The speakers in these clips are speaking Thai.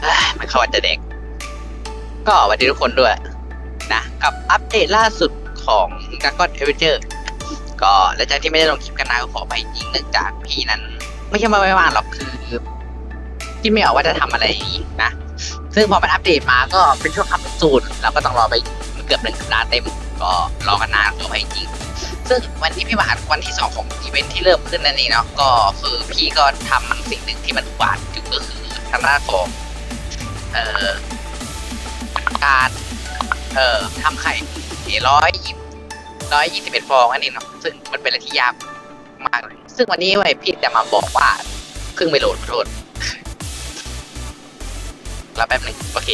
เอ้ยมันเข้าวันจะเด็ก ก็สวัสดีทุกคนด้วย นะ กับอัปเดตล่าสุดของ d r a g o n Adventure ก็หลังจากที่ไม่ได้ลงคลิปกันนานก็ขอไปจริงเนื่องจากพี่นั้น ไม่ใช่ว่าไม่ว่างหรอกคือที่ไม่ออกว่าจะทำอะไรนะ ซึ่งพอมันอัปเดตมาก็เป็นช่วงอัปสูตรเราก็ต้องรอไปเกือบหนึ่งสัปดาห์เต็ม ก็รอกันนานขอไปจริง ซึ่งวันที่พี่มาอัดวันที่สองของอีเวนท์ที่เริ่มขึ้นนั่นเองเนาะก็คือพี่ก็ทำมันสิ่งหนึ่งที่มันหวานจุดก็คือ ทางด้านของเอ่อการเอ่อทำไข่ร้อยยี่ร้อยยี่สิบเอ็ดฟองนั่นเองเนาะซึ่งมันเป็นอะไรที่ยากมากเลยซึ่งวันนี้เว้พี่จะมาบอกว่าเพิ่งไปโหลดขอโทษรอแป๊บหนึ่งโอเค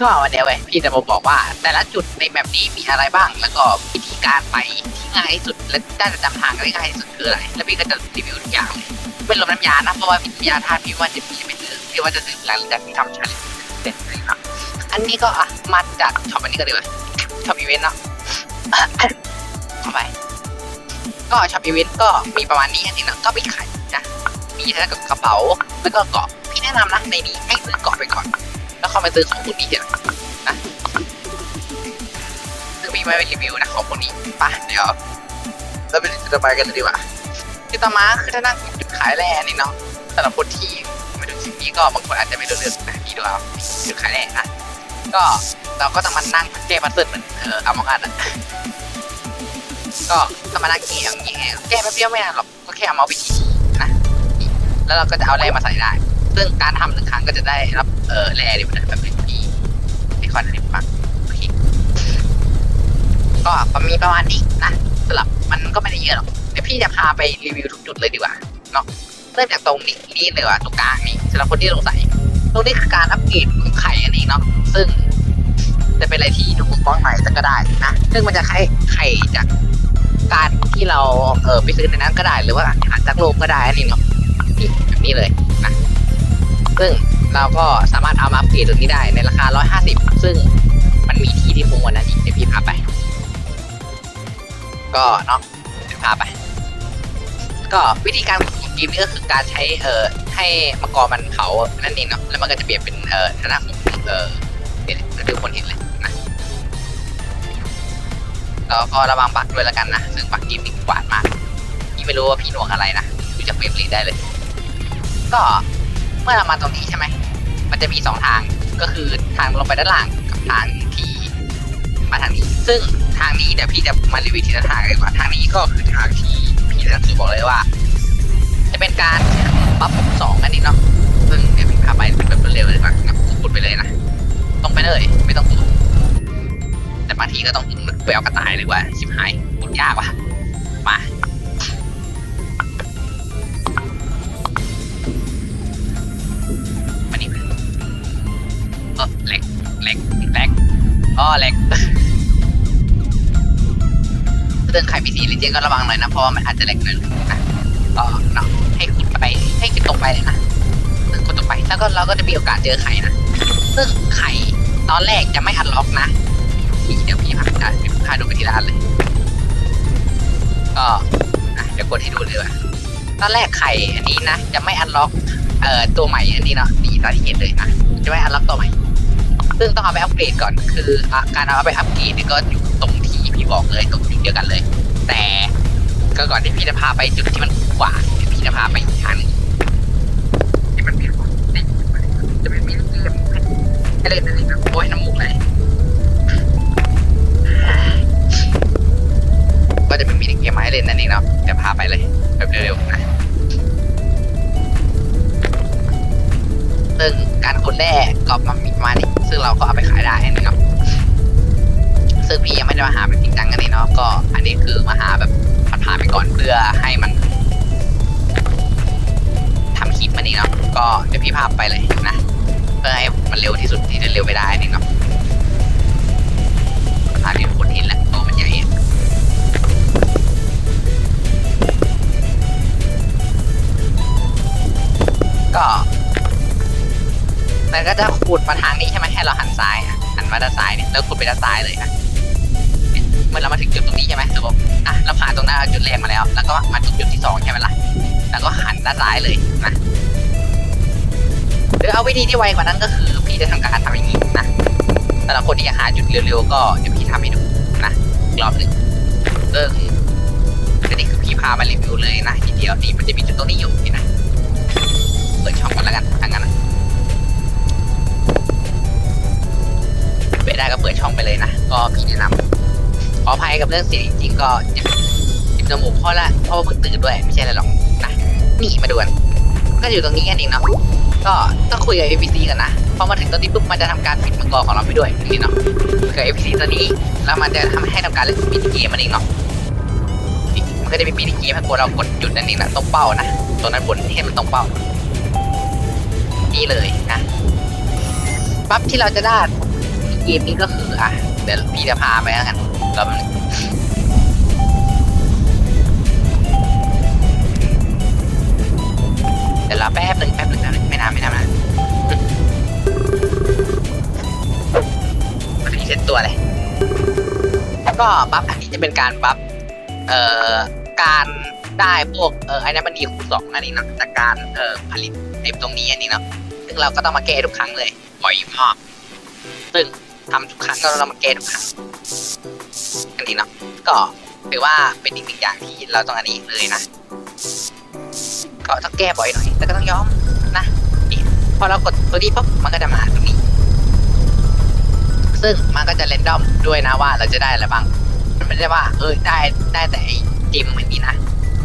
ก็วันนี้เว้ยพี่จะมาบอกว่า แต่ละจุดในแบบนี้มีอะไรบ้าง แล้วก็วิธีการไปที่ง่ายที่สุด และน่าจะจำทางได้ง่ายที่สุดคืออะไร แล้วพี่ก็จะรีวิวทุกอย่างเลยเป็นลมน้ำยานะเพราะว่าพี่ยาท่าพี่ว่าจะพี่จะไม่ ซื้อพี่ว่าจะซื้อหลังจากที่ทำชาเลนจ์เสร็จเลยครับอันนี้ก็อะมาจากช็อปอันนี้ก็ดีกว่าช็อปอีเวนต์เนาะเข้าไป ก็ช็อปอีเวนต์ก็มีประมาณนี้อันนี้เนาะก็มีขายนะมีทั้งกับกระเป๋าแล้วก็เกาะพี่แนะนำนะในนี้ให้ซื้อเกาะไปก่อน แล้วเข้ามาซื้อของพวกนี้ทีหลังนะซึ่งมีไม่ไปรีวิวนะของพวกนี้ไปะเดี๋ยวเราไปจุดต่อไปกันเลยดีกว่าจุดต่อมาคือถ้านั่งจุดขายแร่นี่เนาะสำหรับคนที่ไม่ดูคลิป นี้ก็บางคนอาจจะไม่รู้เรื่องนะพี่ดูเอาจุดขายแร่นะก็เราก็ต้องมานั่งแก้พัซเซิลเหมือนเอออามองอันอะก็ต้องมานั่งแก้อย่างเงี้ยแก้แป๊บเดียวไม่นานหรอกก็แค่เอามาวิธีนะแล้วเราก็จะเอาแร่มาใส่ได้ ซึ่งการทำหนึ่งครั้งก็จะได้รับเออแร่ดิบนะแบบเป็นปีที่คอนเทนต์ฟังโอเคก็มีประมาณนี้นะสำหรับมันก็ไม่ได้เยอะหรอกเดี๋ยวพี่จะพาไปรีวิวทุกจุดเลยดีกว่าเนาะ เริ่มจากตรงนี้นี่เลยว่ะตรงกลางนี่สำหรับคนที่สงสัย ตรงนี้คือการอัปเกรดของไข่อันนี้เนาะซึ่งจะเป็นอะไรที่ดูฟ้องใหม่แต่ก็ได้นะซึ่งมันจะไข่ไข่จากการที่เราเออไปซื้อในนั้นก็ได้หรือว่าหาจากโลกก็ได้อันนี้เนาะนี่แบบนี้เลยนะซึ่งเราก็สามารถเอามาอัปเกรดตรงนี้ได้ในราคา 150 ซึ่งมันมีที่ที่พุ่งกวันนั้นอีกเดี๋ยวพี่พาไป ก็เนาะเดี๋ยวพาไป ก็วิธีการของเกมนี้ก็คือการใช้เอ่อให้มังกรมันเผานั่นเองเนาะแล้วมันก็จะเปลี่ยนเป็นเอ่อฐานะของเอ่อเดี๋ยวเดี๋ยวคนเห็นเลยนะแล้วก็ระวังบั๊กด้วยแล้วกันนะซึ่งบั๊กเกมนี้กวาดมากพี่ไม่รู้ว่าพี่หน่วงอะไรนะดูจากเฟรมเรทได้เลย ก็เมื่อเรามาตรงนี้ใช่ไหมมันจะมีสองทางก็คือทางลงไปด้านล่างกับทางที่มาทางนี้ ซึ่งทางนี้เดี๋ยวพี่จะมารีวิวทีละทางกันดีกว่าทางนี้ก็คือทางที่ พี่จะคือบอกเลยว่า จะเป็นการปั๊บสองอันนี้เนาะซึ่งเดี๋ยวพี่พาไปแบบเร็วเลยดีกว่างับขุดไปเลยนะตรงไปเลย ไม่ต้องขุดแต่บางทีก็ต้องไปเอากระต่ายเลยว่าชิบหายขุดยากว่ะมามานี่เออแหลกแหลกแหลกอ๋อแหลก เรื่องไข่มีสีลิเจนก็ระวังหน่อยนะเพราะว่ามันอาจจะแหลกหนึ่งนะก็เนาะให้ขุดไปให้ขุดตกไปเลยนะซึ่งขุดตกไปแล้วก็เราก็จะมีโอกาสเจอไข่นะซึ่งไข่ตอนแรกจะไม่อันล็อกนะนี่เดี๋ยวพี่พาจะพาดูไปทีละอันเลย ก็เดี๋ยวกดให้ดูเลยว่าตอนแรกไข่อันนี้นะจะไม่อันล็อกเอ่อตัวใหม่อันนี้เนาะดีตอนที่เห็นเลยนะจะไม่อันล็อกตัวใหม่ซึ่งต้องเอาไปอัปเกรดก่อนคือการเอาไปอัปเกรดเนี่ยก็อยู่ ตรงที่พี่บอกเลยตรงจุดเดียวกันเลย แต่ก็ก่อนที่พี่จะพาไปจุดที่มันกว่าเดี๋ยวพี่จะพาไปอีกทางหนึงที่มันมีจะเป็นมินิเกมให้เล่นอะไรนะโอ้ยน้ำมูกเลยก็จะเป็นมินิเกมมาให้เล่นนั่นเองเนาะเดี๋ยวพาไปเลยแบบเร็วๆนะซึ่งการขุดแร่ก็มันมีมาณนี้ซึ่งเราก็เอาไปขายได้นะครับ ซึ่งพี่ยังไม่ได้มาหาเป็นจริงจังกันนี่เนาะก็อันนี้คือมาหาแบบผ่านๆไปก่อนเพื่อให้มันทำคลิปมานี่เนาะก็เดี๋ยวพี่พาไปเลยนะเพื่อให้มันเร็วที่สุดที่จะเร็วไปได้นี่เนาะพาที่คนเห็นแหละตัวมันใหญ่ก็มันก็จะขุดมาทางนี้ใช่ไหมให้เราหันซ้ายหันมาด้านซ้ายเนี่ยแล้วขุดไปด้านซ้ายเลยอะ มื่อเรามาถึงจุดตรงนี้ใช่ไหมสมมติอะเราผ่านตรงหน้าจุดแรกมาแล้ว แล้วก็มาถึงจุดที่สองใช่ไหมล่ะแล้วก็หันด้านซ้ายเลยนะหรือเอาวิธีที่ไวกว่านั้นก็คือพี่จะทำการทำอย่างนี้นะสำหรับคนที่อยากหาจุดเร็วๆก็เดี๋ยวพี่ทำให้ดูนะรอบหนึ่งซึ่งอันนี้คือพี่พามารีวิวเลยนะทีเดียวนี่มันจะมีจุดตรงนี้อยู่ กับเรื่องสีจริงก็จ็บเจ็บจมูกพราะละเพราะว่าเพิ่งตื่นด้วยไม่ใช่อะไรหรอกนะนี่มาดูกันก็อยู่ตรงนี้กันเองเนาะก็ต้องคุยกับ APC กันนะพอมาถึงตรงนี้ปุ๊บมันจะทำการปิดมังกรของเราไปด้วยนี่เนาะคุยกับ APC ตัวนี้แล้วมันจะทำให้ทำการเล่นมินิเกมมันเองเนาะมันก็จะมีมินิเกมให้กดเรากดจุดนั่นเองนะตรงเป้านะตัวนั้นบนให้มันตรงเป้านี่เลยนะปั๊บที่เราจะได้เกมนี้ก็คืออะเดี๋ยวพี่จะพาไปแล้วกัน รอบนึงเดี๋ยวรอแป๊บหนึ่งแป๊บหนึ่งแป๊บหนึ่งไม่นานไม่นานไม่นานมารีเซ็ตตัวเลยก็บัฟอันนี้จะเป็นการบัฟเอ่อการได้พวกเอ่อไอ้นั้นมันดีคูณสองอันนี้นะจากการเอ่อผลิตไอ้ตรงนี้อันนี้เนาะซึ่งเราก็ต้องมาแก้ทุกครั้งเลยบ่อยมากซึ่ง ทำทุกครั้งก็เรามาแก้ทุกครั้งอันนี้เนาะก็ถือว่าเป็นอีกหนึ่งอย่างที่เราต้องอันนี้เลยนะก็ต้องแก้บ่อยหน่อยแต่ก็ต้องยอมนะนี่พอเรากดตัวนี้ปุ๊บมันก็จะมาตรงนี้ ซึ่งมันก็จะเรนดอมด้วยนะว่าเราจะได้อะไรบ้างมันไม่ได้ว่าเออได้ได้แต่ไอ้จิมมันนี้นะ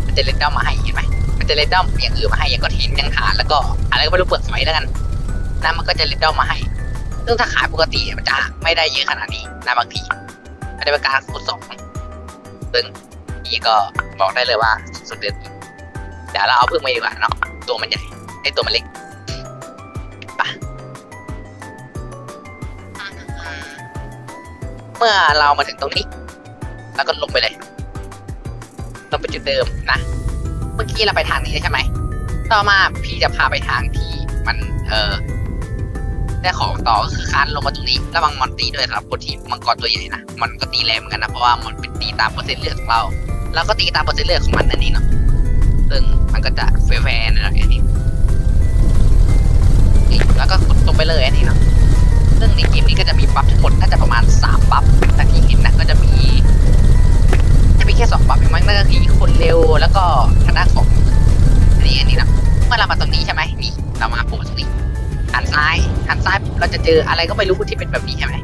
มันจะเรนดอมมาให้เห็นไหมมันจะเรนดอมอย่างอื่นมาให้อย่างก็ทินยังฐานแล้วก็อะไรก็ไม่รู้เปลือกหอยแล้วกันนะมันก็จะเรนดอมมาให้ ซึ่งถ้าขายปกติมันจะไม่ได้เยอะขนาดนี้นะบางทีมันจะเป็นการคูณสองซึ่งพี่ก็บอกได้เลยว่าสุดเดือนเดี๋ยวเราเอาพึ่งมาดีกว่าเนาะตัวมันใหญ่ไอตัวมันเล็กไปเมื่อเรามาถึงตรงนี้ แล้วก็ลงไปเลยลงไปจุดเดิมนะ เมื่อกี้เราไปทางนี้ใช่ไหม ต่อมาพี่จะพาไปทางที่มันเออ ได้ของต่อก็คือคานลงมาตรงนี้ระวังมอนตีด้วยสำหรับคนที่มังกรตัวใหญ่นะมันก็ตีแรงเหมือนกันนะเพราะว่ามันเป็นตีตามเปอร์เซ็นต์เลือดของเราเราก็ตีตามเปอร์เซ็นต์เลือดของมันนั่นเองเนาะซึ่งมันก็จะแฟร์ๆน่อยอันนี้นี่แล้วก็กดลงไปเลยอันนี้เนาะซึ่งในเกมนี้ก็จะมีบัฟทั้งหมดน่าจะประมาณสามบัฟแต่ที่เห็นนะก็จะมีจะมีแค่สองบัฟเองมั้งนั่นก็คือคนเร็วแล้วก็ทางด้านของอันนี้อันนี้นะเมื่อเรามาตรงนี้ใช่ไหมนี่เรามาโผล่ตรงนี้ หันซ้ายหันซ้ายเราจะเจออะไรก็ไม่รู้ที่เป็นแบบนี้ใช่ไหม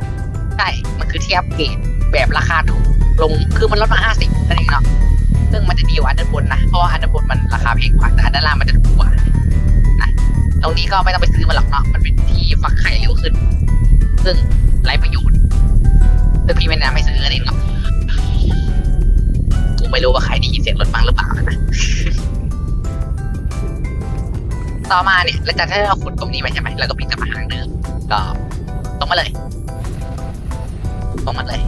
ใช่มันคือเทียบเกรดแบบราคาถูกลงคือมันลดมาห้าสิบนั่นเองเนาะซึ่งมันจะดีกว่าอันด้านบนนะเพราะว่าอันด้านบนมันราคาแพงกว่าแต่อันด้านล่างมันจะถูกกว่านะตรงนี้ก็ไม่ต้องไปซื้อมันหรอกเนาะมันเป็นที่ฟักไข่เร็วขึ้น ซึ่งไร้ประโยชน์ซึ่งพี่ไม่แนะนำให้ซื้อนี่เนาะกูไม่รู้ว่าใครได้ยินเสียงรถบังหรือเปล่านะ ต่อมาเนี่ยหลังจากที่เราขุดตรงนี้ไปใช่ไหมเราก็ปิดกลับมาทางเดิมก็ตรงมาเลยตรงมาเลย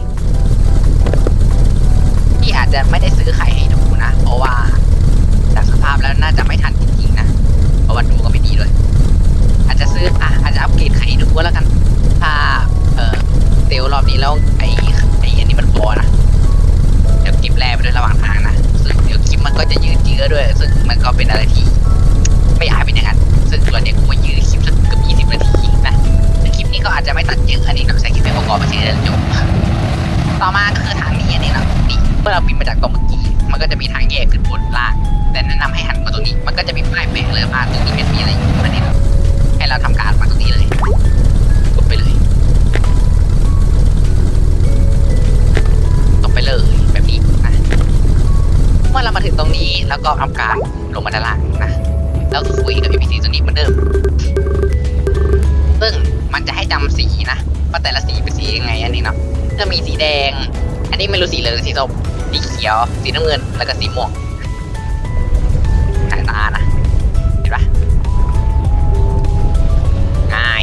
ต่อมาก็คือทางนี้อันนี้เนาะนี่เมื่อเราบินมาจากตรงเมื่อกี้มันก็จะมีทางแยกขึ้นบนล่างแต่แนะนำให้หันมาตรงนี้ มันก็จะมีป้ายแปะเลยว่าตรงนี้มันมีอะไรอยู่นั่นเองเนาะให้เราทำการมาตรงนี้เลยกดไปเลยตกไปเลยแบบนี้นะเมื่อเรามาถึงตรงนี้แล้วก็ทำการลงมาด้านล่างนะแล้วคุยกับ NPC ตัวนี้เหมือนเดิม ซึ่งมันจะให้จำสีนะว่าแต่ละสีเป็นสียังไงอันนี้เนาะ จะมีสีแดง อันนี้ไม่รู้สีเหลืองสีส้มสีเขียว สีน้ำเงิน แล้วก็สีม่วงสายตานะเห็นปะง่าย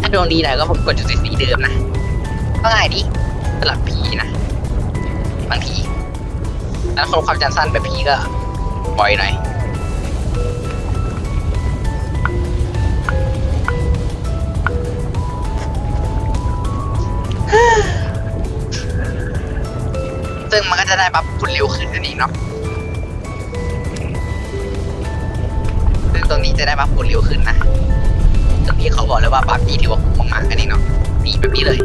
ถ้าดวงดีหน่อยก็ผมกดจุดสีเดิมนะก็ง่ายดีสลับผีนะบางทีแล้วคนความจำสั้นแบบผีก็บ่อยหน่อย จะได้บัฟคุณเร็วขึ้นนั่นเองเนาะซึ่งตรงนี้จะได้บัฟคุณเร็วขึ้นนะพี่เขาบอกเลยว่าปากพี่ถือว่าคุ้มมากๆอันนี้เนาะนี่แบบนี้เลย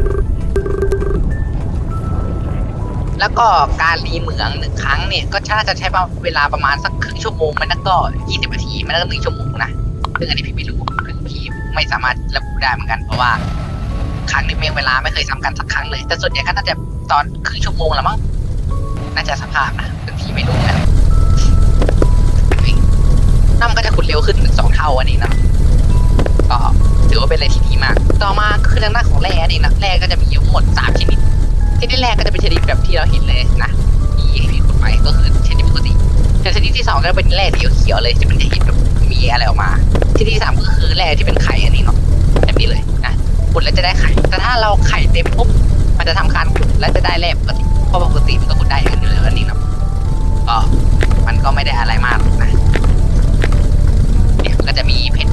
แล้วก็การรีเหมืองหนึ่งครั้งเนี่ยก็น่าจะใช้เวลาประมาณสักครึ่งชั่วโมงมันนั่นก็ยี่สิบนาทีมันก็หนึ่งชั่วโมงนะซึ่งอันนี้พี่ไม่รู้คือพี่ไม่สามารถระบุได้เหมือนกันเพราะว่าครั้งนี้เวลาไม่เคยซ้ำกันสักครั้งเลย แต่ส่วนใหญ่ก็น่าจะตอนครึ่งชั่วโมงละมั้ง น่าจะสภาพนะซึ่งพี่ไม่รู้นะน้ำก็จะขุดเร็วขึ้นสองเท่าอันนี้นะก็ถือว่าเป็นอะไรที่ดีมาก ต่อมาคือทางด้านของแร่นี่นะแร่ก็จะมีทั้งหมดสามชนิดชนิดแรกก็จะเป็นชนิดแบบที่เราเห็นเลยนะที่พี่ขุดไปก็คือชนิดปกติแต่ชนิดที่สองก็เป็นแร่สีเขียวๆเลยจะเป็นจะเห็นแบบมีอะไรออกมาชนิดที่สามก็คือแร่ที่เป็นไข่อันนี้เนาะแบบนี้เลยนะขุดแล้วจะได้ไข่แต่ถ้าเราไข่เต็มปุ๊บมันจะทำการขุดแล้วจะได้แร่ปกติ ราะปกติมันก็ขุดได้อย่างเดียวเลยอันนี้เนาะก็มันก็ไม่ได้อะไรมากหรอกนะเนี่ยก็จะมีเพชร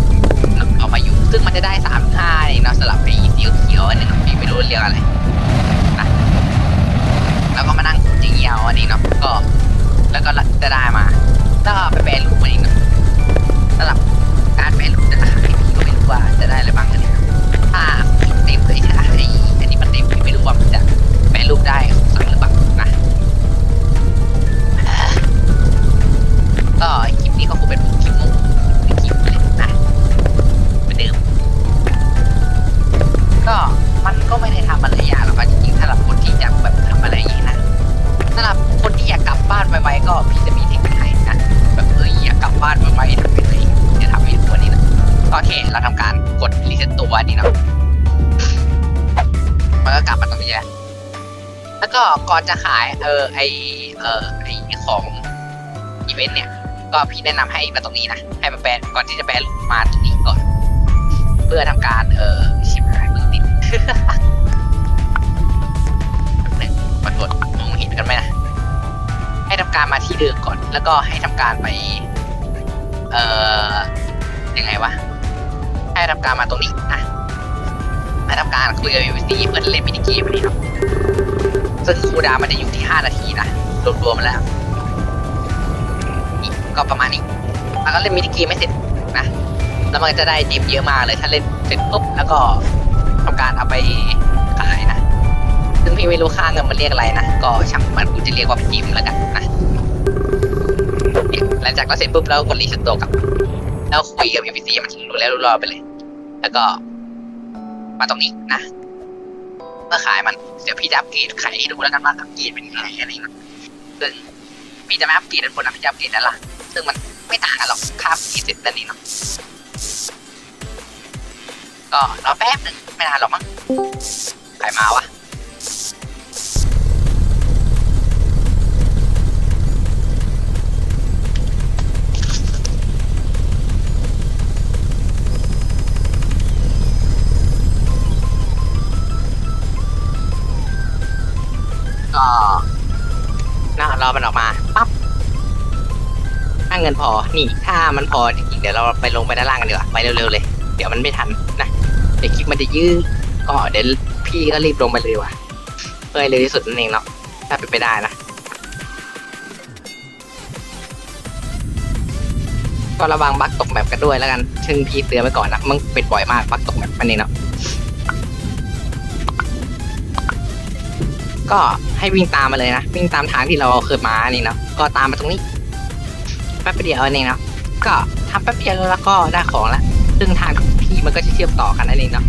เอามาอยู่ ซึ่งมันจะได้สามห้านี่เนะสลับไปเขียวเขียวอันนี้เนาะไม่รู้เรียกอะไรนะแล้วก็มานั่งจริงเหี่ยวอันนี้เนาะก็ แล้วก็จะได้มาถ้าไปแปลรู คนที่อยากกลับบ้านไวๆก็พี่จะมีเทคนิคให้นะแบบเอออยากกลับบ้านไวๆทำยังไงจะทำให้ดูอันนี้นะก็โอเค เราทำการกดรีเซ็ตตัวนี้เนาะมันก็กลับมาตรงนี้แหละแล้วก็ก่อนจะขายเออไอเออไอของอีเวนต์เนี่ย ก็พี่แนะนำให้มาตรงนี้นะให้มาแปลก่อนที่จะแปลมาตรงนี้ก่อน เพื่อทำการเออชิบหายมือติด มาที่เดิมก่อน แล้วก็ให้ทำการไป เอ่อยังไงวะ ให้ทำการมาตรงนี้นะให้ทำการคุยกับวิซีเพื่อเล่นมินิเกมอันนี้ครับซึ่งคูดาวมันจะอยู่ที่ 5 นาทีนะรวมๆแล้วก็ประมาณนี้แล้วก็เล่นมินิเกมไม่เสร็จนะแล้วมันจะได้ดิฟเยอะมากเลยถ้าเล่นเสร็จปุ๊บแล้วก็ทำการเอาไปขายนะ ซึ่งพี่ไม่รู้ค่าเงินมันเรียกอะไรนะ ก็ช่างมันกูจะเรียกว่าพิมพ์แล้วกันนะ หลังจากเราเสร็จปุ๊บแล้วกดรีเซ็ตตัวกลับแล้วคุยกับ NPC มันรู้แล้วรู้รอดไปเลย แล้วก็ มาตรงนี้นะเมื่อขายมันเดี๋ยวพี่จะอัปเกรดขายให้ดูแล้วกันว่าอัปเกรดเป็นยังไงอะไรนะซึ่งพี่จะไม่อัปเกรดเป็นคนนะพี่จะอัปเกรดนั่นละซึ่งมันไม่ต่างกันหรอกค่าอัปเกรดเสร็จแล้วนี่เนาะก็รอแป๊บหนึ่งไม่นานหรอกมั้งใครมาวะ นพอ นี่ถ้ามันพอจริงๆเดี๋ยวเราไปลงไปด้านล่างกันดีกว่า ไปเร็วๆเลย เดี๋ยวมันไม่ทันนะ เดี๋ยวคลิปมันจะยืดก็เดี๋ยวพี่ก็รีบลงไปเลยว่ะ เพื่อให้เร็วที่สุดนั่นเองเนาะ ถ้าเป็นไปได้นะ ก็ระวังบั๊กตกแบบกันด้วยแล้วกัน ซึ่งพี่เตือนไว้ก่อนนะมันเป็นบ่อยมากบั๊กตกแบบอันนี้เนาะก็ให้วิ่งตามมาเลยนะ วิ่งตามทางที่เราเคยมานี่เนาะก็ตามมาตรงนี้ แป๊บเดียวเองเนาะก็ทำแป๊บเดียวแล้วก็ได้ของละซึ่งทางที่มันก็จะเชื่อมต่อกันนั่นเองเนาะ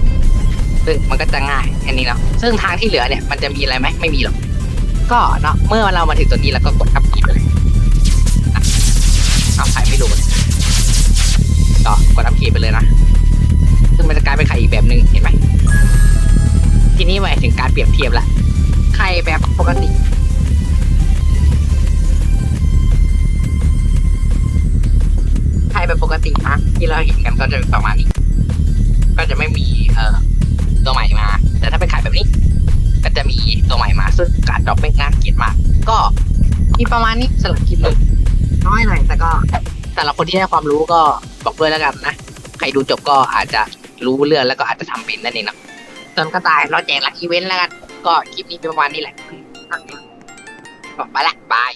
ซึ่งมันก็จะง่ายอันนี้เนาะซึ่งทางที่เหลือเนี่ยมันจะมีอะไรไหมไม่มีหรอกก็เนาะเมื่อเรามาถึงตรงนี้แล้วก็กดอัพกีไปเลยเอาไข่ไม่รู้ก็กดอัพกีไปเลยนะซึ่งมันจะกลายเป็นไข่อีกแบบหนึ่งเห็นไหมทีนี้มาถึงการเปรียบเทียบละไข่แบบปกติ ไข่แบบปกตินะที่เราเห็นกันก็จะประมาณนี้ ก็จะไม่มีเอ่อตัวใหม่มา แต่ถ้าเป็นไข่แบบนี้ ก็จะมีตัวใหม่มา ซึ่งการดรอปไม่น่าเกลียดมาก ก็มีประมาณนี้สำหรับคลิปนี้น้อยหน่อยแต่ก็แต่ละคนที่ได้ความรู้ก็บอกด้วยแล้วกันนะ ใครดูจบก็อาจจะรู้เรื่องแล้วก็อาจจะทำเป็นนั่นเองนะส่วนกระต่ายเราแจกลักอีเวนต์แล้วกัน ก็คลิปนี้เป็นประมาณนี้แหละก็ไปละบาย